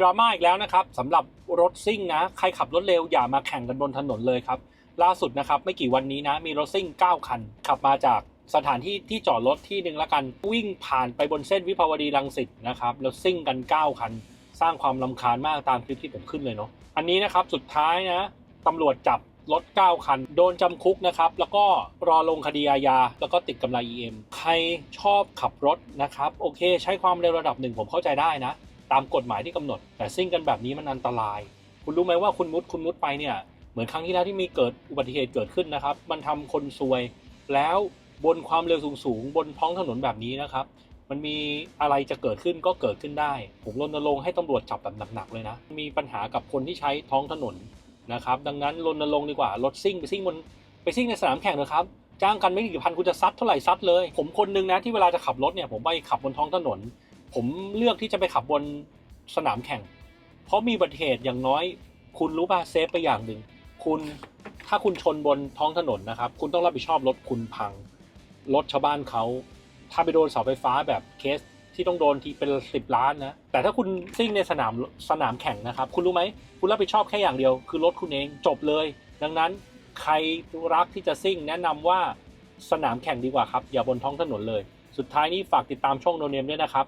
ดราม่าอีกแล้วนะครับสำหรับรถซิ่งนะ ใครขับรถเร็วอย่ามาแข่งกันบนถนนเลยครับ ล่าสุดนะครับไม่กี่วันนี้นะ มีรถซิ่ง 9 คัน ขับมาจากสถานที่ที่จอดรถที่หนึ่งละกัน วิ่งผ่านไปบนเส้นวิภาวดีรังสิตนะครับแล้วซิ่งกัน 9 คัน สร้างความลำคาญมากตามคลิปที่ผมขึ้นเลยเนาะอันนี้นะครับสุดท้ายนะตำรวจจับรถ 9 คัน โดนจำคุกนะครับ แล้วก็รอลงคดีอาญา แล้วก็ติดกำไร EM ใครชอบขับรถนะครับ โอเค ใช้ความเร็วระดับหนึ่งผมเข้าใจได้นะ ตามกฎหมายที่กำหนด แต่ซิ่งกันแบบนี้มันอันตราย คุณรู้ไหมว่าคุณมุดคุณมุดไปเนี่ยเหมือนครั้งที่แล้วที่มีเกิดอุบัติเหตุเกิดขึ้นนะครับ มันทำคนซวย แล้วบนความเร็วสูงๆบนท้องถนนแบบนี้นะครับ มันมีอะไรจะเกิดขึ้นก็เกิดขึ้นได้ ผมรณรงค์ให้ตำรวจจับแบบหนักๆเลยนะ มีปัญหากับคนที่ใช้ท้องถนนนะครับ ดังนั้นรณรงค์ดีกว่ารถซิ่งไปซิ่งบนไปซิ่งในสนามแข่งเถอะครับจ้างกันไม่กี่พันคุณจะซัดเท่าไหร่ซัดเลย ผมคนหนึงนะที่เวลาจะขับรถเนี่ยผมไปขับบนท้องถนน ผมเลือกที่จะไปขับบนสนามแข่ง เพราะมีอุบัติเหตุอย่างน้อย คุณรู้ป่ะเซฟไปอย่างหนึ่งคุณถ้าคุณชนบนท้องถนนนะครับ คุณต้องรับผิดชอบรถคุณพังรถชาวบ้านเขาถ้าไปโดนเสาไฟฟ้าแบบเคสที่ต้องโดนทีเป็นสิบล้านนะ แต่ถ้าคุณซิ่งในสนามสนามแข่งนะครับ คุณรู้ไหม คุณรับผิดชอบแค่อย่างเดียว คือรถคุณเองจบเลย ดังนั้นใครรักที่จะซิ่งแนะนำว่าสนามแข่งดีกว่าครับ อย่าบนท้องถนนเลย สุดท้ายนี้ฝากติดตามช่องโนเนมด้วยนะครับ